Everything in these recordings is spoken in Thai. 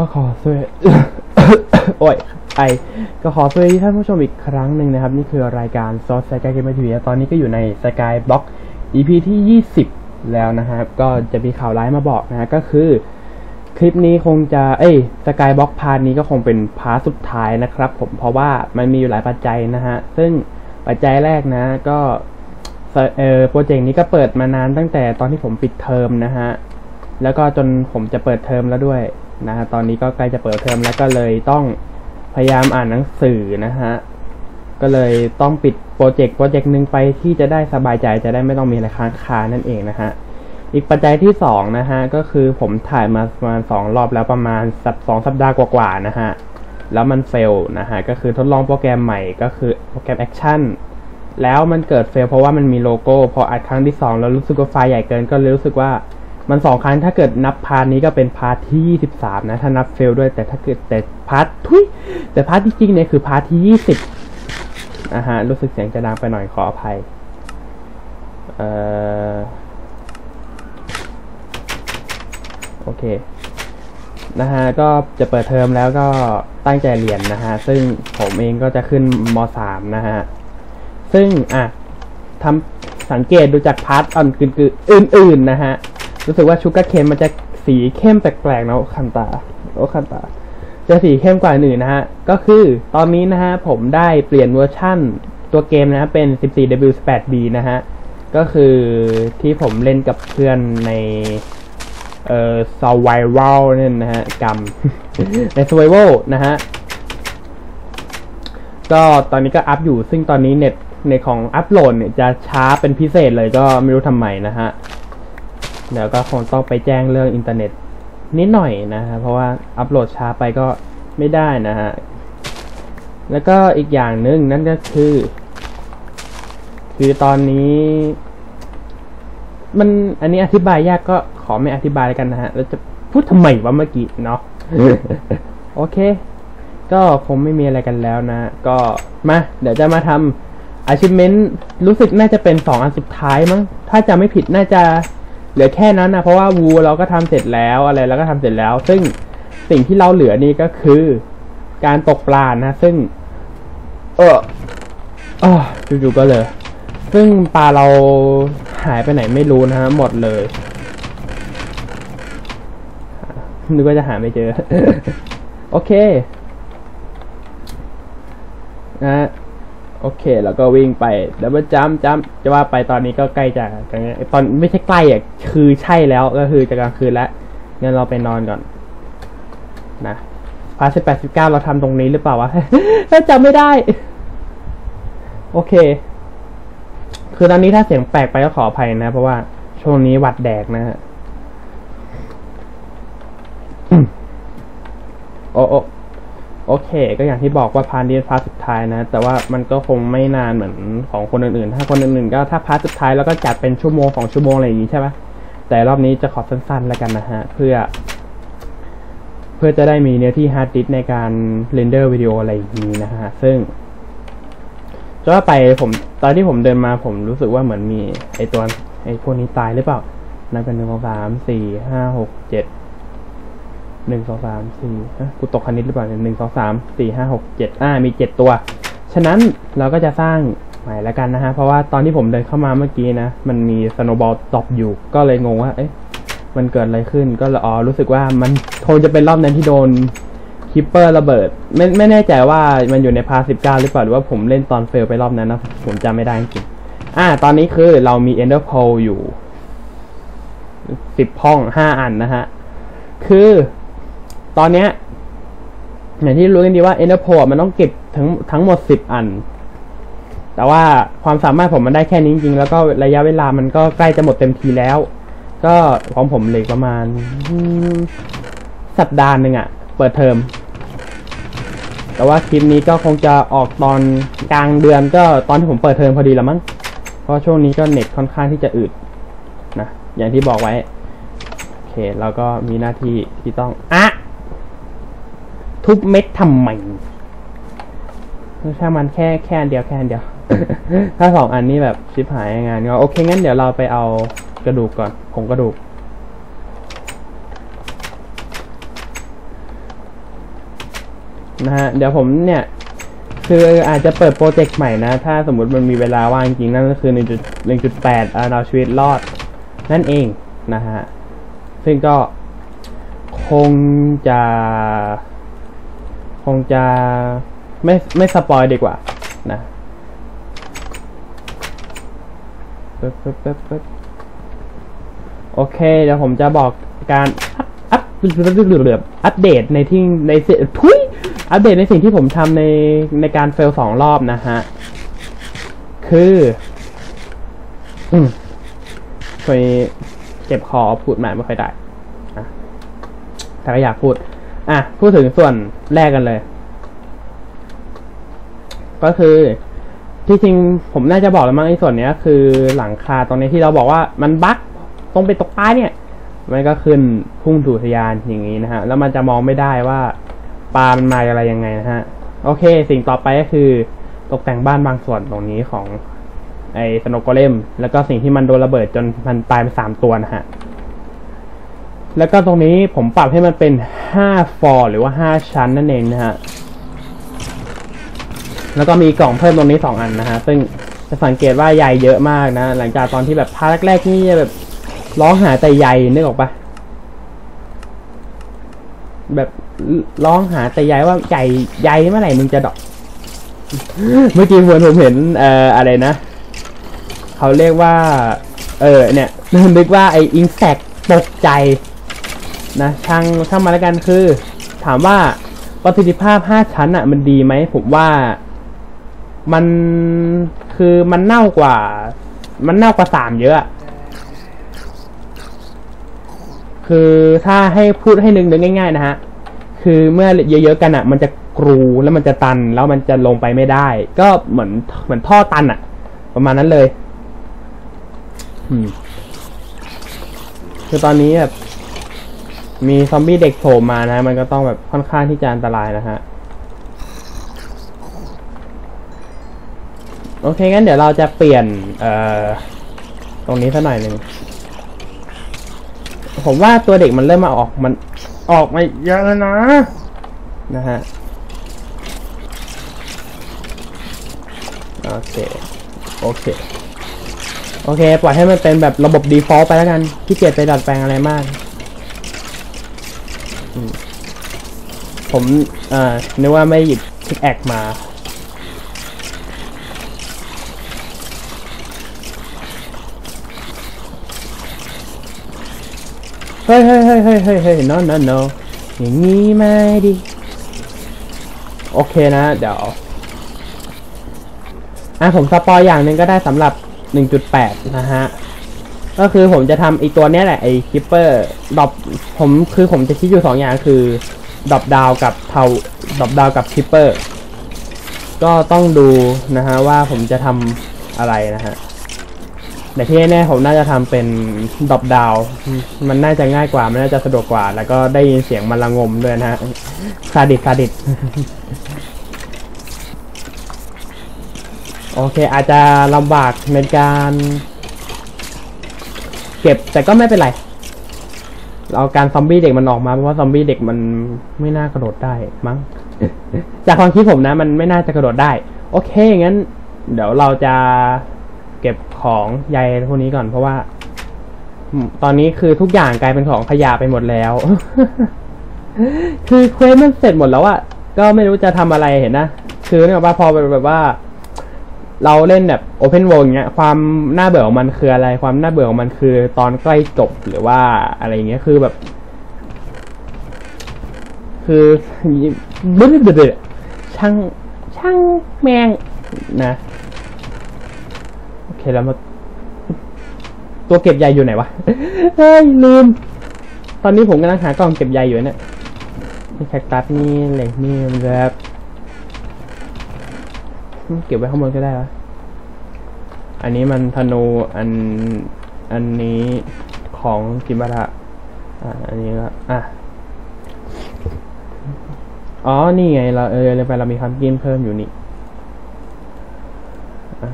ก็ขอสวัสโอ้ยไอก็ขอสวัสดีท่านผู้ชมอีกครั้งหนึ่งนะครับ นี่คือรายการซอสสกายเกมทีวีตอนนี้ก็อยู่ในสกายบล็อก EP ที่ 20 แล้วนะครับ ก็จะมีข่าวร้ายมาบอกนะฮะก็คือ คลิปนี้คงจะ เอ้ยสกายบล็อกพาร์ทนี้ก็คงเป็นพาร์ทสุดท้ายนะครับผมเพราะว่ามันมีอยู่หลายปัจจัยนะฮะ ซึ่งปัจจัยแรกนะก็เออโปรเจกต์นี้ก็เปิดมานานตั้งแต่ตอนที่ผมปิดเทอมนะฮะแล้วก็จนผมจะเปิดเทอมแล้วด้วย นะฮะตอนนี้ก็ใกล้จะเปิดเทอมแล้วก็เลยต้องพยายามอ่านหนังสือนะฮะก็เลยต้องปิดโปรเจกต์โปรเจกต์หนึ่งไปที่จะได้สบายใจจะได้ไม่ต้องมีอะไรค้างคานั่นเองนะฮะอีกปัจจัยที่สองนะฮะก็คือผมถ่ายมาประมาณสองรอบแล้วประมาณสัปสองสัปดาห์กว่าๆนะฮะแล้วมันเฟลนะฮะก็คือทดลองโปรแกรมใหม่ก็คือโปรแกรมแอคชั่นแล้วมันเกิดเฟลเพราะว่ามันมีโลโก้พออัดครั้งที่สองแล้วรู้สึกว่าไฟล์ใหญ่เกินก็เลยรู้สึกว่า มันสองครั้งถ้าเกิดนับพาร์ทนี้ก็เป็นพาร์ทที่23นะ ถ้านับเฟลด้วยแต่ถ้าเกิดแต่พาร์ททุยแต่พาร์ทที่จริงเนี่ยคือพาร์ทที่20นะฮะรู้สึกเสียงจะดังไปหน่อยขออภัย เอ่อโอเคนะฮะก็จะเปิดเทอมแล้วก็ตั้งใจเรียนนะฮะซึ่งผมเองก็จะขึ้นม .3 นะฮะซึ่งอะทำสังเกตดูจากพาร์ทอ่อนกึ่งๆอื่นๆนะฮะ รู้สึกว่าชูการ์เคนมันจะสีเข้มแปลกๆนะคันตาโอคันตา จะสีเข้มกว่าอื่นนะฮะ ก็คือตอนนี้นะฮะ ผมได้เปลี่ยนเวอร์ชั่นตัวเกมนะฮะเป็น 14W18B นะฮะ ก็คือที่ผมเล่นกับเพื่อนในเอ่อ survival เนี่ยนะฮะกรรมใน survival นะฮะ ก็ตอนนี้ก็อัพอยู่ ซึ่งตอนนี้เน็ตเน็ตของอัพโหลดเนี่ยจะช้าเป็นพิเศษเลยก็ไม่รู้ทำไมนะฮะ เดี๋ยวก็คงต้องไปแจ้งเรื่องอินเทอร์เน็ตนิดหน่อยนะฮะเพราะว่าอัพโหลดช้าไปก็ไม่ได้นะฮะ แล้วก็อีกอย่างหนึ่งนั่นก็คือ คือตอนนี้ มันอันนี้อธิบายยากก็ขอไม่อธิบายแล้วกันนะฮะ แล้วจะพูดทำไมวะเมื่อกี้เนาะโอเค ก็คงไม่มีอะไรกันแล้วนะ ก็มา เดี๋ยวจะมาทำ achievement รู้สึกน่าจะเป็นสองอันสุดท้ายมั้ง ถ้าจะไม่ผิดน่าจะเห ลือแค่นั้นนะเพราะว่าวูเราก็ทำเสร็จแล้วอะไรเราก็ทำเสร็จแล้ว ซึ่งสิ่งที่เราเหลือนี่ก็คือ การตกปลานะ ซึ่งเออออจู่ๆก็เลย ซึ่งปลาเราหายไปไหนไม่รู้นะฮะหมดเลยนึกว่าจะหาไม่เจอ โอเค นะ โอเค แล้วก็วิ่งไปแล้วมันจ้ำจ้ำจะว่าไปตอนนี้ก็ใกล้จะตอนไม่ใช่ใกล้อะคือใช่แล้วก็คือจะกลางคืนแล้วงั้นเราไปนอนก่อนนะพาสิบแปดสิบเก้าเราทำตรงนี้หรือเปล่าวะถ้าจำไม่ได้ โอเค คือตอนนี้ถ้าเสียงแปลกไปก็ขออภัยนะ เพราะว่าช่วงนี้หวัดแดกนะฮะโอ้โอ โอเค ก็อย่างที่บอกว่าพาร์ทนี้พาร์ทสุดท้ายนะ แต่ว่ามันก็คงไม่นานเหมือนของคนอื่นๆ ถ้าคนอื่นๆ ก็ถ้าพาร์ทสุดท้ายแล้วก็จัดเป็นชั่วโมงสองชั่วโมงอะไรอย่างงี้ใช่ไหมแต่รอบนี้จะขอสั้นๆ แล้วกันนะฮะ เพื่อ เพื่อจะได้มีเนื้อที่ฮาร์ดดิสในการเรนเดอร์วิดีโออะไรอย่างนี้นะฮะ ซึ่งจะว่าไปผมตอนที่ผมเดินมาผมรู้สึกว่าเหมือนมีไอตัวไอพวกนี้ตายหรือเปล่านับเป็นหนึ่งสองสามสี่ห้าหกเจ็ด หนึ่งสองสามสี่ฮะกูตกคณิตหรือเปล่าหนึ่งสองสามสี่ห้าหกเจ็ดอ่ามีเจ็ดตัว ฉะนั้นเราก็จะสร้างใหม่แล้วกันนะฮะ เพราะว่าตอนที่ผมเดินเข้ามาเมื่อกี้นะ มันมีสโนบอลตกอยู่ ก็เลยงงว่า เอ๊ะ มันเกิดอะไรขึ้น ก็เอ๋อรู้สึกว่ามันคงจะเป็นรอบนั้นที่โดนคิปเปอร์ระเบิด ไม่ไม่แน่ใจว่ามันอยู่ในพาสิบเก้าหรือเปล่าหรือว่าผมเล่นตอนเฟลไปรอบนั้นนะ ผมจำไม่ได้จริงอ่า ตอนนี้คือเรามี Ender p o l อยู่สิบห้องห้าอันนะฮะ คือ ตอนเนี้ยอย่างที่รู้กันดีว่า Ender p o l มันต้องเก็บทั้งทั้งหมดสิบอัน แต่ว่าความสามารถผมมันได้แค่นี้จริงๆ แล้วก็ระยะเวลามันก็ใกล้จะหมดเต็มทีแล้ว ก็ของผมเหลือประมาณ สัปดาห์หนึ่งอะเปิดเทอม แต่ว่าคลิปนี้ก็คงจะออกตอนกลางเดือนก็ตอนที่ผมเปิดเทอมพอดีล้วมั้ง เพราะช่วงนี้ก็เน็ตค่อนข้างที่จะอืดนะ อย่างที่บอกไว้ โอเค เราก็มีหน้าที่ที่ต้องอะ ทุบเม็ดทำไมช่างมันแค่แค่อันเดียวแค่อันเดียว ถ้าสองอันนี้แบบชิบหายงานก็โอเคงั้นเดี๋ยวเราไปเอากระดูกก่อนผงกระดูก นะฮะ เดี๋ยวผมเนี่ย คืออาจจะเปิดโปรเจกต์ใหม่นะ ถ้าสมมติมันมีเวลาว่างจริงๆนั่นก็คือ1.1.8เอาชีวิตรอด นั่นเองนะฮะ ซึ่งก็คงจะ คงจะไม่ไม่สปอยดีกว่านะปึ๊บปึ๊บปึ๊บปึ๊บโอเค เดี๋ยวผมจะบอกการอัพอัพอัปเดตในที่ในสิ่งทุยอัปเดตในสิ่งที่ผมทำในในการเฟลสองรอบนะฮะ คืออืมเคยเจ็บคอพูดมาไม่ค่อยได้แต่ก็อยากพูด อะ พูดถึงส่วนแรกกันเลย ก็คือที่จริงผมน่าจะบอกแล้วมั้งไอ้ส่วนเนี้ย คือหลังคาตรงนี้ที่เราบอกว่ามันบั๊กตรงไปตกปลาเนี่ย มันก็ขึ้นพุ่งถูทยานอย่างนี้นะฮะ แล้วมันจะมองไม่ได้ว่าปลามันมาอะไรยังไงนะฮะ โอเค สิ่งต่อไปก็คือ ตกแต่งบ้านบางส่วนตรงนี้ของไอ้สโนว์โกเลมแล้วก็สิ่งที่มันโดนระเบิดจนมันตายไปสามตัวนะฮะ แล้วก็ตรงนี้ผมปรับให้มันเป็นห้าฟอร์หรือว่าห้าชั้นนั่นเองนะฮะ แล้วก็มีกล่องเพิ่มตรงนี้สองอันนะฮะ ซึ่งจะสังเกตว่าใยเยอะมากนะ หลังจากตอนที่แบบพาร์ทแรกๆนี่แบบร้องหาแต่ใยนึกออกปะแบบร้องหาแต่ใยว่าใยใยเมื่อไหร่มึงจะดอก เมื่อกี้เหมือนผมเห็นเอ่ออะไรนะ เขาเรียกว่า เออเนี่ยนึกว่าไอ้อิงแซกตกใจ นะช่างช่างมาแล้วกันคือ ถามว่าประสิทธิภาพ 5 ชั้นอะมันดีไหมผมว่ามันคือมันเน่ากว่า มันเน่ากว่าสามเยอะอะคือถ้าให้พูดให้นึกนึกง่าย ๆ นะฮะ คือเมื่อเยอะๆกันอะมันจะกรูแล้วมันจะตันแล้วมันจะลงไปไม่ได้ ก็เหมือนเหมือนท่อตันอะประมาณนั้นเลย อืมคือตอนนี้แบบ มีซอมบี้เด็กโผล่มานะ มันก็ต้องแบบค่อนข้างที่จะอันตรายนะฮะ โอเค งั้นเดี๋ยวเราจะเปลี่ยน เอ่อ ตรงนี้สักหน่อยหนึ่ง ผมว่าตัวเด็กมันเริ่มมาออกมันออกมาเยอะแล้วนะ นะฮะ โอเค โอเค โอเค ปล่อยให้มันเป็นแบบระบบ default ไปแล้วกัน ที่เกียจไปดัดแปลงอะไรมาก ผมเอ่อนึกว่าไม่หยิบพิกแอคมา เฮ้ยเฮ้ยเฮ้ยเฮ้ยเฮ้ยเฮ้ย no no no อย่างนี้ไม่ดี โอเคนะ เดี๋ยว อะผมสปอยอย่างหนึ่งก็ได้สำหรับ 1.8 นะฮะ ก็คือผมจะทำไอตัวนี้แหละไอคิปเปอร์ดอปผมคือผมจะคิดอยู่สองอย่างคือดอปดาวกับเทาดอปดาวกับคิปเปอร์ก็ต้องดูนะฮะว่าผมจะทำอะไรนะฮะแต่ที่แน่ผมน่าจะทำเป็นดอปดาว มันน่าจะง่ายกว่า มันน่าจะสะดวกกว่า แล้วก็ได้ยินเสียงมันระงมด้วยนะฮะซาดิสซาดิสโอเคอาจจะลำบากในการ เก็บแต่ก็ไม่เป็นไร เราการซอมบี้เด็กมันออกมาเพราะว่าซอมบี้เด็กมันไม่น่ากระโดดได้มั้ง จากความคิดผมนะ มันไม่น่าจะกระโดดได้ โอเคงั้น เดี๋ยวเราจะเก็บของใยพวกนี้ก่อนเพราะว่าอืมตอนนี้คือทุกอย่างกลายเป็นของขยะไปหมดแล้ว คือเควสมันเสร็จหมดแล้วอะก็ไม่รู้จะทำอะไรเห็นนะ คือเนี่ยว่าพอแบบว่า เราเล่นแบบโอเพน o ว l d อย่างเงี้ยความน่าเบื่อของมันคืออะไร ความน่าเบื่อของมันคือตอนใกล้จบหรือว่าอะไรเงี้ยคือแบบ คือบึ้ดบึ้ดช่างช่างแมงนะโอเคแล้วมาตัวเก็บใยอยู่ไหนวะเฮ้ยลืม ตอนนี้ผมกำลังหากล่องเก็บใยอยู่เนี่ยนี่แคคตัสนี่เหล็กนี่มับ เก็บไว้ข้างบนก็ได้วะอันนี้มันธนูอันอันนี้ของกิมบะทะอ่าอันนี้ก็อะอ๋อ นี่ไง เราเออเลยไปเรามีคัมกินเพิ่มอยู่นี่อะ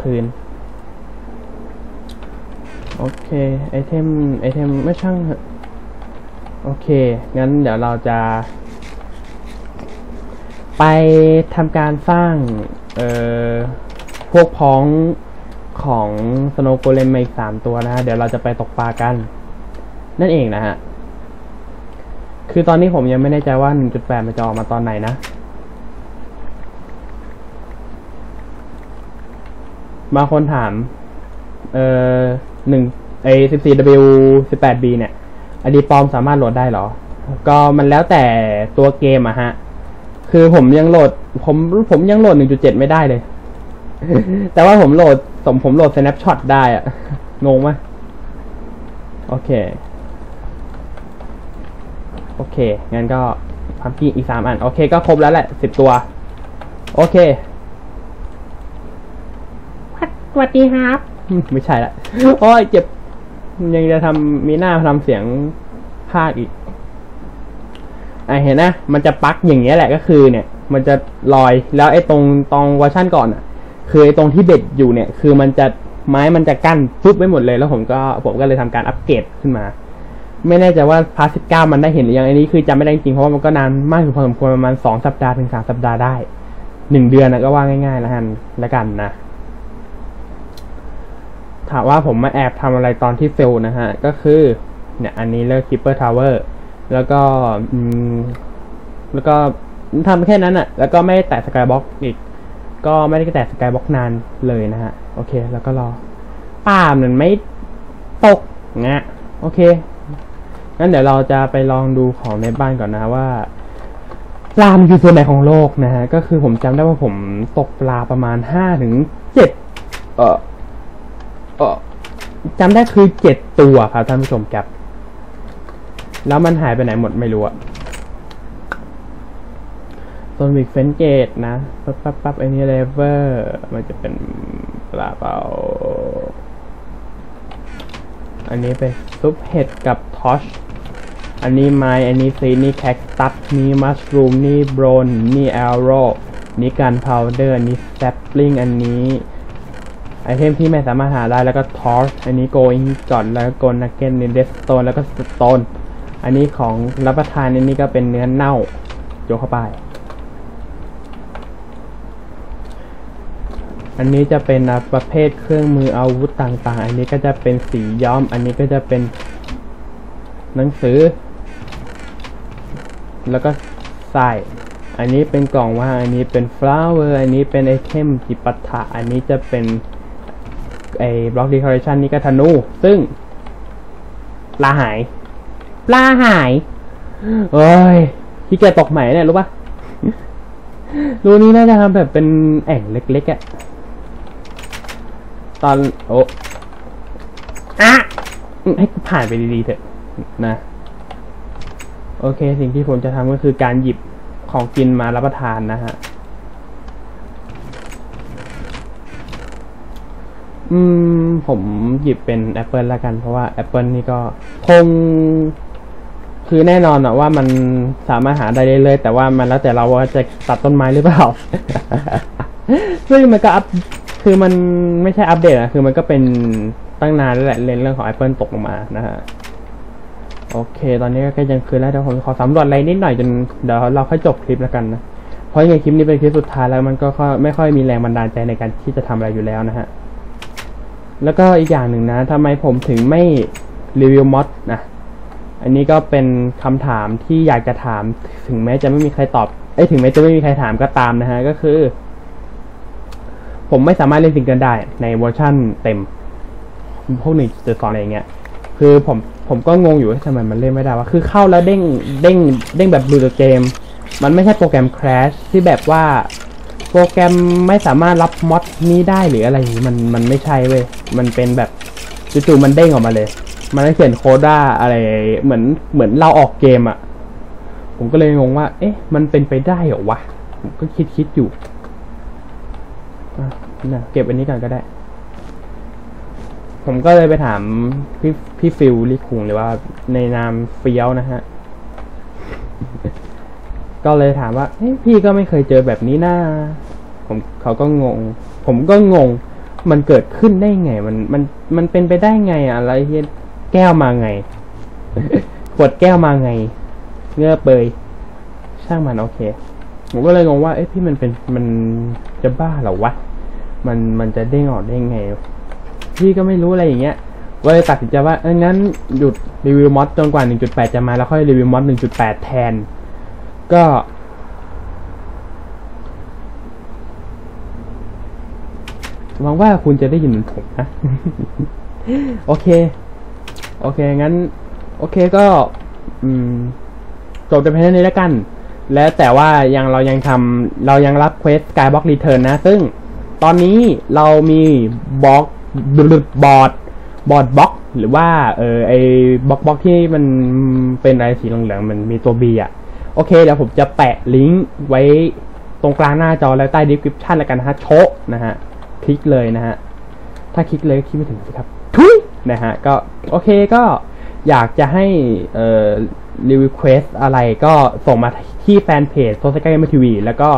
คืน โอเค ไอเทม ไอเทม ไม่ช่าง โอเค งั้นเดี๋ยวเราจะ ไปทำการสร้างเอ่อพวกพ้องของสโนโกเลมมาอีกสามตัวนะฮะ เดี๋ยวเราจะไปตกปลากัน นั่นเองนะฮะ คือตอนนี้ผมยังไม่แน่ใจว่า 1.8 มันจะออกมาตอนไหนนะบาคนถาม เอ่อหนึ่งไอ 14W 18B เนี่ย อดีปอมสามารถโหลดได้เหรอ ก็มันแล้วแต่ตัวเกมอะฮะ คือผมยังโหลด ผมผมยังโหลด 1.7 ไม่ได้เลย แต่ว่าผมโหลดสมผมโหลด snapshot ได้อะงงไหมโอเค โอเค งั้นก็พัมกี้อีกสามอัน โอเค ก็ครบแล้วแหละสิบตัว โอเคสวัสดีครับอืมไม่ใช่ละ โอ้ยเจ็บ ยังจะทำมีหน้าทำเสียงภาคอีกไอะเห็นนะ มันจะปักอย่างเงี้ยแหละก็คือเนี่ย มันจะลอยแล้วไอ้ตรงตรงเวอร์ชันก่อนอะ คือไอ้ตรงที่เบ็ดอยู่เนี่ย คือมันจะไม้มันจะกั้นปุ๊บไว้หมดเลย แล้วผมก็ผมก็เลยทำการอัปเกรดขึ้นมา ไม่แน่ใจว่าพาร์ทสิบเก้ามันได้เห็นหรือยังอันนี้คือจำไม่ได้จริงเพราะว่ามันก็นานมากอยู่พอสมควรประมาณสองสัปดาห์ถึงสามสัปดาห์ได้หนึ่งเดือนนะก็ว่าง่ายๆแล้วกันแล้วกันนะถามว่าผมมาแอบทำอะไรตอนที่เฟลนะฮะ ก็คือ เนี่ย อันนี้เลิก Keeper Tower แล้วอืม แล้วก็แล้วก็ทำแค่นั้นอะ่ะ แล้วก็ไม่แตะสกายบ็อกอีก ก็ไม่ได้แตะสกายบ็อกนานเลยนะฮะ โอเค แล้วก็รอป้ามันไม่ตกงะโอเค งั้นเดี๋ยวเราจะไปลองดูของในบ้านก่อนนะว่าปลามันอยู่ส่วนไหนของโลกนะฮะ ก็คือผมจำได้ว่าผมตกปลาประมาณห้าถึงเจ็ดเออเออจำได้คือเจ็ดตัวครับท่านผู้ชมครับ แล้วมันหายไปไหนหมดไม่รู้อะโซนวิกเฟนเกตนะ ปั๊บปั๊บปั๊บไอ้นี่เลเวอร์ มันจะเป็นปลาเปล่า อันนี้เป็นซุปเห็ดกับทอช อันนี้ไม้ อันนี้ซีนี่แคคตัส นี่มัชรูม นี่โบรน นี่แอลโรนี่กันพาวเดอร์ นี่แซปลิง อันนี้ ไอเทมที่ไม่สามารถหาได้ แล้วก็ทอช อันนี้โกอิงก่อนแล้วก็โกนักเก็ตนี่เดสโตน แล้วก็สโตน อันนี้ของรับประทานอันนี้ก็เป็นเนื้อเน่าโยกเข้าไป อันนี้จะเป็นประเภทเครื่องมืออาวุธต่างๆ อันนี้ก็จะเป็นสีย้อม อันนี้ก็จะเป็นหนังสือ แล้วก็ใส่อันนี้เป็นกล่องว่างอันนี้เป็น flower อันนี้เป็นไอเทมจิปาถะอันนี้จะเป็นไอ้ block decoration นี่ก็ธนู ซึ่งลาหาย ปลาหายโอ้ยขี้เกียจตกใหม่เนี่ยรู้ปะรูนี้น่าจะทำแบบเป็นแอ่งเล็กๆอะตอนโอ้อะให้กูผ่านไปดีๆเถอะนะ โอเค สิ่งที่ผมจะทำก็คือการหยิบของกินมารับประทานนะฮะ อืม ผมหยิบเป็นแอปเปิลละกัน เพราะว่าแอปเปิลนี่ก็คง คือแน่นอนอะว่ามันสามารถหาได้เรื่อยๆแต่ว่ามันแล้วแต่เราว่าจะตัดต้นไม้หรือเปล่า ซึ่งมันก็อัพคือมันไม่ใช่อัปเดตอะคือมันก็เป็นตั้งนานแล้วแหละเรื่องเรื่องของ Apple ตกลงมานะฮะโอเค ตอนนี้ก็ยังคืนแล้วเดี๋ยวผมขอสำรวจอะไรนิดหน่อยจนเดี๋ยวเราค่อยจบคลิปแล้วกันนะเพราะยังไงคลิปนี้เป็นคลิปสุดท้ายแล้วมันก็ค่อยไม่ค่อยมีแรงบันดาลใจในการที่จะทำอะไรอยู่แล้วนะฮะแล้วก็อีกอย่างหนึ่งนะทำไมผมถึงไม่รีวิวมอดนะ อันนี้ก็เป็นคำถามที่อยากจะถาม ถึงแม้จะไม่มีใครตอบเอ้ถึงแม้จะไม่มีใครถามก็ตามนะฮะ ก็คือ ผมไม่สามารถเล่นซิงเกิลได้ในเวอร์ชั่นเต็ม พวกหนึ่งจุดสองอะไรเงี้ย คือผมผมก็งงอยู่ว่าทำไมมันเล่นไม่ได้วะคือเข้าแล้วเด้งเด้งเด้งแบบดูดเกม มันไม่ใช่โปรแกรม Crash ที่แบบว่าโปรแกรมไม่สามารถรับมอดนี้ได้หรืออะไรอย่างนี้มันมันไม่ใช่เว้ย มันเป็นแบบจู่ๆมันเด้งออกมาเลย มันได้เขียนโคด้าอะไรเหมือนเหมือนเราออกเกมอะ่ะ ผมก็เลยงงว่า เอ๊ะ มันเป็นไปได้เหรอวะ ผมก็คิดคิดอยู่นะเก็บอันนี้ก่อนก็ได้ ผมก็เลยไปถามพี่พี่ฟิลลี่คุงหรือว่า ในนามเฟี้ยวนะฮะ ก็เลยถามว่าเฮ้ยพี่ก็ไม่เคยเจอแบบนี้นะผมเขาก็งง ผมก็งง มันเกิดขึ้นได้ไง มันมันมันเป็นไปได้ไงอะอะไรเฮีย แก้วมาไง ขวดแก้วมาไง เงือเปยช่างมันโอเค ผมก็เลยงงว่า เอ๊ะพี่มันเป็นมันจะบ้าเหรอวะ มันมันจะเด้งออกได้ไง พี่ก็ไม่รู้อะไรอย่างเงี้ยก็เลยตัดสินใจว่าเอองั้นหยุดรีวิวมอดจนกว่า 1.8 จะมาแล้วค่อยรีวิวมอด1.8 แทน ก็ หวังว่าคุณจะได้ยินเหมือนผมนะ โอเค โอเค งั้น โอเคก็ อืมจบแต่เพียงเท่านี้แล้วกัน แล้วแต่ว่ายังเรายังทำเรายังรับเควส Skybox Return นะ ซึ่งตอนนี้เรามีบล็อกบอร์ดบอร์ดบล็อก หรือว่าเออไอบล็อกบล็อกที่มันเป็นอะไรสีเหลืองๆมันมีตัว B อะ โอเค เดี๋ยวผมจะแปะลิงก์ไว้ตรงกลางหน้าจอแล้วใต้ description แล้วกันนะฮะโชะนะฮะ คลิกเลยนะฮะ ถ้าคลิกเลยคลิกไม่ถึงสิครับ นะฮะก็โอเคก็อยากจะให้เอ่อรีวิวเควสอะไรก็ส่งมาที่แฟนเพจโซ c ก a เกมทีวีแล้วก็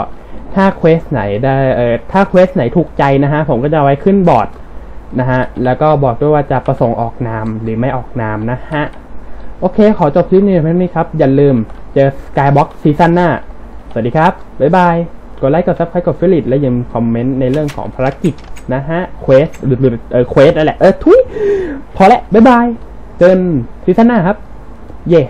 ถ้าเควสไหนได้เอ่อถ้าเควสไหนถูกใจนะฮะผมก็จะไว้ขึ้นบอร์ดนะฮะแล้วก็บอกด้วยว่าจะประสงค์ออกนามหรือไม่ออกนามนะฮะโอเค ขอจบคลิปนี้เพียงนี้ครับ อย่าลืมเจอ Skybox ซีซั่นหน้า สวัสดีครับ บ๊ายบาย กดไลค์ กดซับสไครต์กดฟิลิตและย่าลืมคอมเมนต์ในเรื่องของภารกิจ นะฮะเควสหรือหรือเออเควสนั่นแหละ เออทุยพอแล้วบ๊ายบาย เจอกันซีซั่นหน้าครับ เย่